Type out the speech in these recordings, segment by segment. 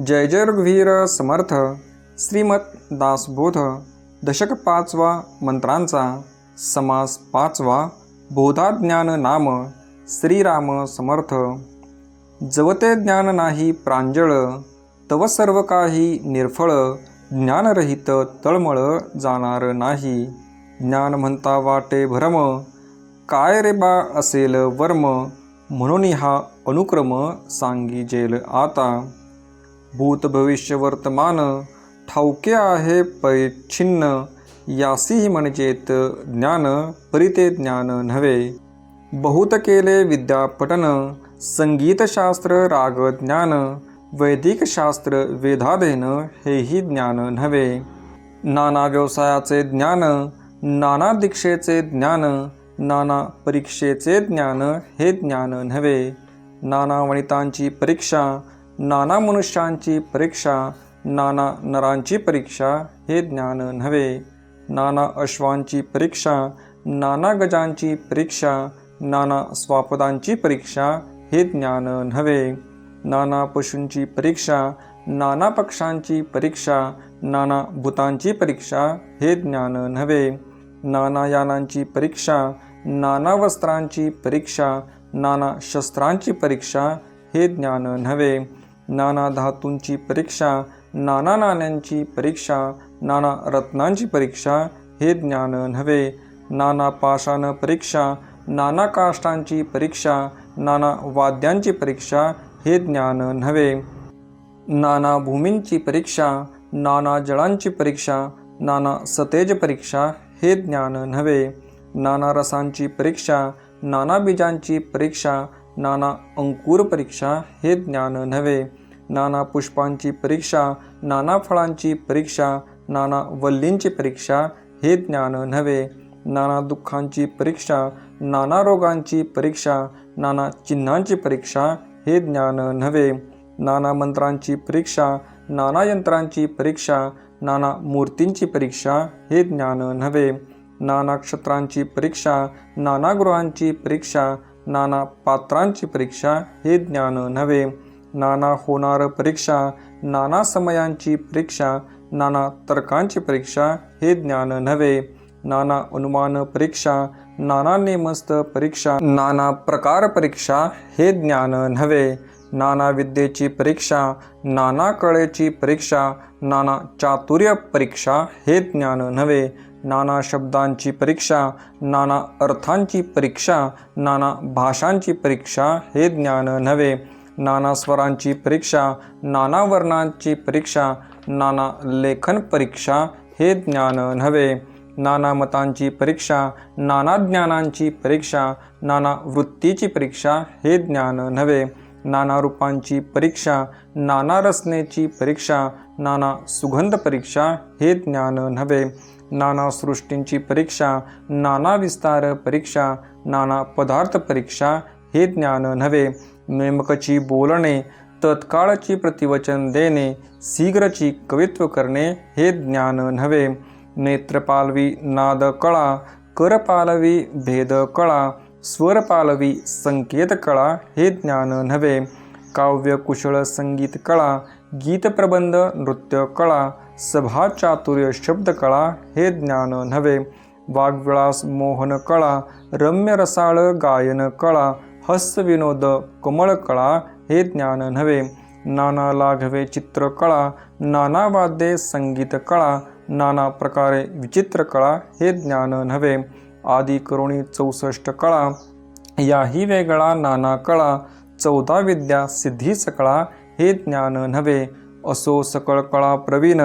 जय जय रघुवीर समर्थ. श्रीमत दासबोध दशक पाचवा मंत्रांचा. समास पाचवा बोधाज्ञान नाम श्रीराम समर्थ. जवते ज्ञान नाही प्रांजळ तव सर्व काही निर्फळ ज्ञानरहित तळमळ जाणार नाही. ज्ञान म्हणता वाटे भरम काय रे बा असेल वर्म म्हणून हा अनुक्रम सांगिजेल आता. भूत भविष्य वर्तमान ठाऊके आहे परिच्छिन्न यासीही म्हणजेत ज्ञान परिते ज्ञान नव्हे. बहुत केले विद्यापठन संगीतशास्त्र राग ज्ञान वैदिक शास्त्र हेही ज्ञान नव्हे. नाना व्यवसायाचे ज्ञान नाना दीक्षेचे ज्ञान नाना परीक्षेचे ज्ञान हे ज्ञान नव्हे. नाना वणितांची परीक्षा नाना मनुष्यांची परीक्षा नाना नरांची परीक्षा हे ज्ञान नव्हे. नाना अश्वांची परीक्षा नाना गजांची परीक्षा नाना स्वापदांची परीक्षा हे ज्ञान नव्हे. नाना पशूंची परीक्षा नाना पक्षांची परीक्षा नाना भूतांची परीक्षा हे ज्ञान नव्हे. नाना यानांची परीक्षा नाना वस्त्रांची परीक्षा नाना शस्त्रांची परीक्षा हे ज्ञान नव्हे. नाना धातूंची परीक्षा नाना नाण्यांची परीक्षा नाना रत्नांची परीक्षा हे ज्ञान नव्हे. नाना पाषाण परीक्षा नाना काष्टांची परीक्षा नाना वाद्यांची परीक्षा हे ज्ञान नव्हे. नाना भूमींची परीक्षा नाना जळांची परीक्षा नाना सतेज परीक्षा हे ज्ञान नव्हे. नाना रसांची परीक्षा नाना बीजांची परीक्षा नाना अंकुर परीक्षा हे ज्ञान नव्हे. नाना पुष्पांची परीक्षा नाना फळांची परीक्षा नाना वल्लींची परीक्षा हे ज्ञान नव्हे. नाना दुःखांची परीक्षा नाना रोगांची परीक्षा नाना चिन्हांची परीक्षा हे ज्ञान नव्हे. नाना मंत्रांची परीक्षा नाना यंत्रांची परीक्षा नाना मूर्तींची परीक्षा हे ज्ञान नव्हे. नाना नक्षत्रांची परीक्षा नाना गृहांची परीक्षा नाना पात्रांची परीक्षा हे ज्ञान नव्हे. नाना होणार परीक्षा नाना समयांची परीक्षा नाना तर्कांची परीक्षा हे ज्ञान नव्हे. नाना अनुमान परीक्षा नाना नेमस्त परीक्षा नाना प्रकार परीक्षा हे ज्ञान नव्हे. नाना विद्येची परीक्षा नाना कळेची परीक्षा नाना चातुर्य परीक्षा हे ज्ञान नव्हे. नाना शब्दांची परीक्षा नाना अर्थांची परीक्षा नाना भाषांची परीक्षा हे ज्ञान नव्हे. नाना स्वरांची परीक्षा नाना वर्णांची परीक्षा नाना लेखन परीक्षा हे ज्ञान नव्हे. नाना मतांची परीक्षा नाना ज्ञानांची परीक्षा नाना वृत्तीची परीक्षा हे ज्ञान नव्हे. नाना रूपांची परीक्षा नाना रचनेची परीक्षा नाना सुगंध परीक्षा हे ज्ञान नव्हे. नाना सृष्टींची परीक्षा नाना विस्तार परीक्षा नाना पदार्थ परीक्षा हे ज्ञान नव्हे. नेमकची बोलणे तत्काळची प्रतिवचन देणे शीघ्रची कवित्व करणे हे ज्ञान नव्हे. नेत्रपालवी नाद कळा करपालवी भेद कळा स्वरपालवी संकेत कळा हे ज्ञान नव्हे. काव्य कुशळ संगीत कळा गीतप्रबंध नृत्य कळा शब्दकळा हे ज्ञान नव्हे. वाग्विळास मोहन कळा रम्य रसाळ गायन कळा हस्यविनोद कमळ कळा हे ज्ञान नव्हे. नाना लाघवे चित्रकळा नाना वाद्ये संगीत कळा नाना प्रकारे विचित्र कळा हे ज्ञान नव्हे. आदी करुणी चौसष्ट कळा. याही वेगळा नाना कळा चौदा विद्या सिद्धी सकळा हे ज्ञान नव्हे. असो सकळ कळा प्रवीण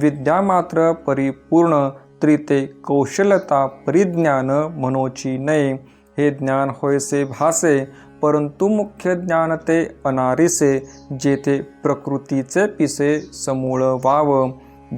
विद्या मात्र परिपूर्ण त्रिते कौशलता परिज्ञान मनोची नये. हे ज्ञान होयसे भासे परंतु मुख्य ज्ञान ते अनारिसे जेथे प्रकृतीचे पिसे समूळ वाव.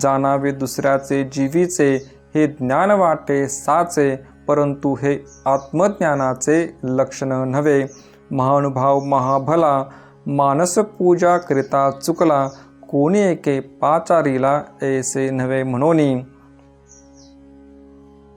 जाणावे दुसऱ्याचे जीवीचे हे ज्ञान वाटे साचे परंतु हे आत्मज्ञानाचे लक्षण नव्हे. महानुभाव महाभला मानस पूजा करिता चुकला कोणी एके पाचारीला ऐसे नव्हे म्हणोनी.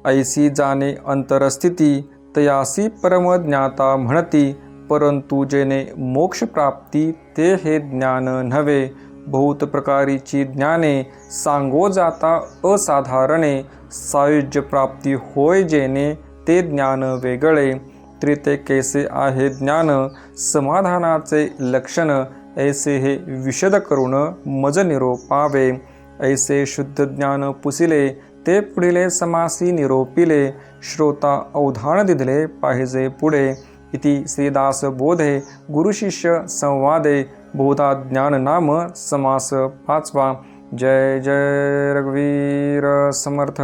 ऐसी जाणे अंतरस्थिती तयासी परमज्ञाता म्हणती परंतु जेने मोक्षप्राप्ती ते हे ज्ञान नव्हे. बहुत प्रकारीची ज्ञाने सांगो जाता असाधारणे सायुज्य प्राप्ती होय जेणे ते ज्ञान वेगळे. त्रिते कैसे आहे ज्ञान समाधानाचे लक्षण ऐसे हे विशद करून मज निरोपावे. ऐसे शुद्ध ज्ञान पुसिले ते पुढिले समासी निरोपिले. श्रोता अवधान दिदले पाहिजे पुढे. इति श्रीदास बोधे गुरुशिष्य संवादे बोधा ज्ञान नाम समास पाचवा जय जय रघुवीर समर्थ।